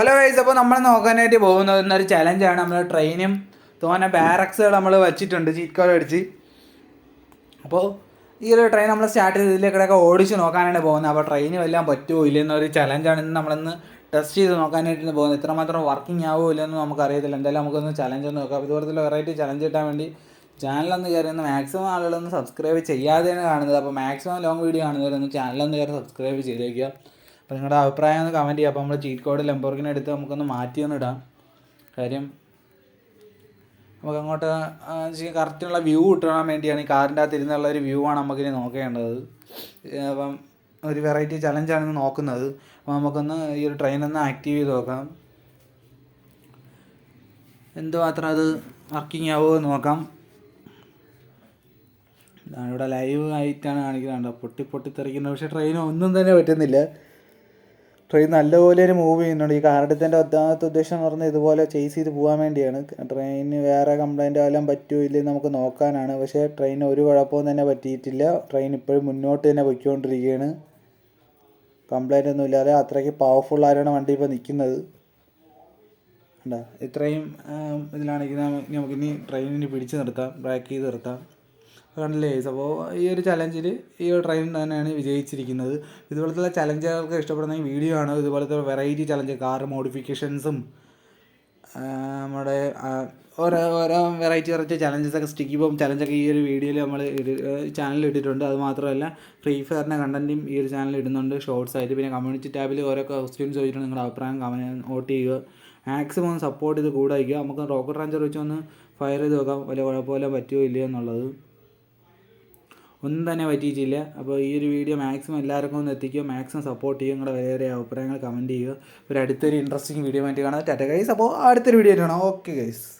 Hello guys അപ്പോൾ നമ്മൾ നോക്കാനായിട്ട് പോകുന്നത് എന്നൊരു ചലഞ്ചാണ് നമ്മൾ ട്രെയിനും തോന്നെ ബാരക്സുകൾ നമ്മൾ വെച്ചിട്ടുണ്ട് ചീറ്റ് കോൾ അടിച്ച്. അപ്പോൾ ഈ ഒരു ട്രെയിൻ നമ്മൾ സ്റ്റാർട്ട് ചെയ്ത് ഇതിലേക്കിടയൊക്കെ ഓടിച്ച് നോക്കാനാണ് പോകുന്നത്. അപ്പോൾ ട്രെയിന് വല്ലതും പറ്റുമോ ഇല്ലെന്നൊരു ചലഞ്ചാണ് ഇന്ന് നമ്മളിന്ന് ടെസ്റ്റ് ചെയ്ത് നോക്കാനായിട്ട് പോകുന്നത്. ഇത്രമാത്രം വർക്കിംഗ് ആവുമോ ഇല്ലെന്ന് നമുക്കറിയത്തില്ല. എന്തായാലും നമുക്കൊന്ന് ചലഞ്ച് ഒന്ന് നോക്കാം. ഇതുപോലത്തെ വെറൈറ്റി ചലഞ്ച് കിട്ടാൻ വേണ്ടി ചാനലൊന്ന് കയറി ഒന്ന് മാക്സിമം ആളുകളൊന്ന് സബ്സ്ക്രൈബ് ചെയ്യാതെയാണ് കാണുന്നത്. അപ്പോൾ മാക്സിമം ലോങ് വീഡിയോ കാണുന്നവരൊന്ന് ചാനലൊന്ന് കയറി സബ്സ്ക്രൈബ് ചെയ്തേക്കുക. അപ്പോൾ നിങ്ങളുടെ അഭിപ്രായം ഒന്ന് കമന്റ് ചെയ്യുക. അപ്പോൾ നമ്മൾ ചീറ്റ് കോഡ് ലംബോർഗിനെ എടുത്ത് നമുക്കൊന്ന് മാറ്റി ഒന്ന് ഇടാം. കാര്യം നമുക്ക് അങ്ങോട്ട് കറക്റ്റുള്ള വ്യൂ കിട്ടാൻ വേണ്ടിയാണ് ഈ കാറിന്റെ അകത്ത് ഇരുന്നുള്ള ഒരു വ്യൂ ആണ് നമുക്കിനി നോക്കേണ്ടത്. അപ്പം ഒരു വെറൈറ്റി ചലഞ്ചാണ് ഇന്ന് നോക്കുന്നത്. അപ്പോൾ നമുക്കൊന്ന് ഈ ഒരു ട്രെയിൻ ഒന്ന് ആക്റ്റീവ് ചെയ്ത് നോക്കാം. എന്തുമാത്രം അത് വർക്കിംഗ് ആവുമോ എന്ന് നോക്കാം. ഇവിടെ ലൈവ് ആയിട്ടാണ് കാണിക്കുന്നത് പൊട്ടി പൊട്ടി തെറിക്കുന്നത് പക്ഷേ ട്രെയിൻ ഒന്നും തന്നെ പറ്റുന്നില്ല. ട്രെയിൻ നല്ലപോലെ ഒരു മൂവ് ചെയ്യുന്നുണ്ട്. ഈ കാറെടുത്തതിന്റെ ഒന്നാമത്തെ ഉദ്ദേശം എന്ന് പറഞ്ഞാൽ ഇതുപോലെ ചേസ് ചെയ്ത് പോകാൻ വേണ്ടിയാണ്. ട്രെയിനിന് വേറെ കംപ്ലൈന്റ് വല്ലതും പറ്റുമോ ഇല്ലേ നമുക്ക് നോക്കാനാണ്. പക്ഷേ ട്രെയിൻ ഒരു കുഴപ്പവും തന്നെ പറ്റിയിട്ടില്ല. ട്രെയിൻ ഇപ്പോഴും മുന്നോട്ട് തന്നെ പൊയ്ക്കൊണ്ടിരിക്കുകയാണ്. കംപ്ലൈന്റ് ഒന്നും ഇല്ലാതെ അത്രയ്ക്ക് പവർഫുൾ ആയിട്ടാണ് വണ്ടി ഇപ്പോൾ നിൽക്കുന്നത് ഇത്രയും ഇതിലാണെങ്കിൽ നമുക്കിനി ട്രെയിനിന് പിടിച്ച് നിർത്താം. ബ്രേക്ക് ചെയ്ത് നിർത്താം. കണ്ടില്ലേ? അപ്പോൾ ഈ ഒരു ചലഞ്ചിൽ ഈ ഒരു ട്രെയിൻ തന്നെയാണ് വിജയിച്ചിരിക്കുന്നത്. ഇതുപോലത്തെ ചലഞ്ചുകൾക്ക് ഇഷ്ടപ്പെടുന്ന ഈ വീഡിയോ ആണ്. ഇതുപോലത്തെ വെറൈറ്റി ചലഞ്ച് കാർ മോഡിഫിക്കേഷൻസും നമ്മുടെ ഓരോ ഓരോ വെറൈറ്റി വെറൈറ്റി ചലഞ്ചസൊക്കെ സ്റ്റിക്കി ബോം ചലഞ്ചൊക്കെ ഈ ഒരു വീഡിയോയിൽ നമ്മൾ ചാനലിൽ ഇട്ടിട്ടുണ്ട്. അത് മാത്രമല്ല ഫ്രീ ഫയറിന്റെ കണ്ടന്റും ഈ ഒരു ചാനലിൽ ഇടുന്നുണ്ട്. ഷോർട്സ് ആയിട്ട് പിന്നെ കമ്മ്യൂണിറ്റി ടാബിൽ ഓരോ ക്വസ്റ്റ്യൻസ് ചോദിച്ചിട്ടുണ്ട്. നിങ്ങളുടെ അഭിപ്രായം കമന്റ് വോട്ട് ചെയ്യുക. മാക്സിമം സപ്പോർട്ട് ചെയ്ത് കൂടെ വയ്ക്കുക നമുക്ക് റോക്കറ്റ് റാഞ്ചർ വെച്ച് ഒന്ന് ഫയർ ചെയ്ത് നോക്കാം. വലിയ കുഴപ്പമില്ല പറ്റുമോ ഇല്ലയോ എന്നുള്ളത്. ഒന്നും തന്നെ പറ്റിയിട്ടില്ല. അപ്പോൾ ഈ ഒരു വീഡിയോ മാക്സിമം എല്ലാവർക്കും ഒന്ന് എത്തിക്കുക മാക്സിമം സപ്പോർട്ട് ചെയ്യുക നിങ്ങളുടെ വേറെ അഭിപ്രായങ്ങൾ കമന്റ് ചെയ്യുക ഒരു അടുത്തൊരു ഇൻട്രസ്റ്റിംഗ് വീഡിയോ ആയിട്ട് കാണാം. ടാറ്റ ഗൈസ് അപ്പോൾ അടുത്തൊരു വീഡിയോ ആയിട്ട് കാണാം. Okay guys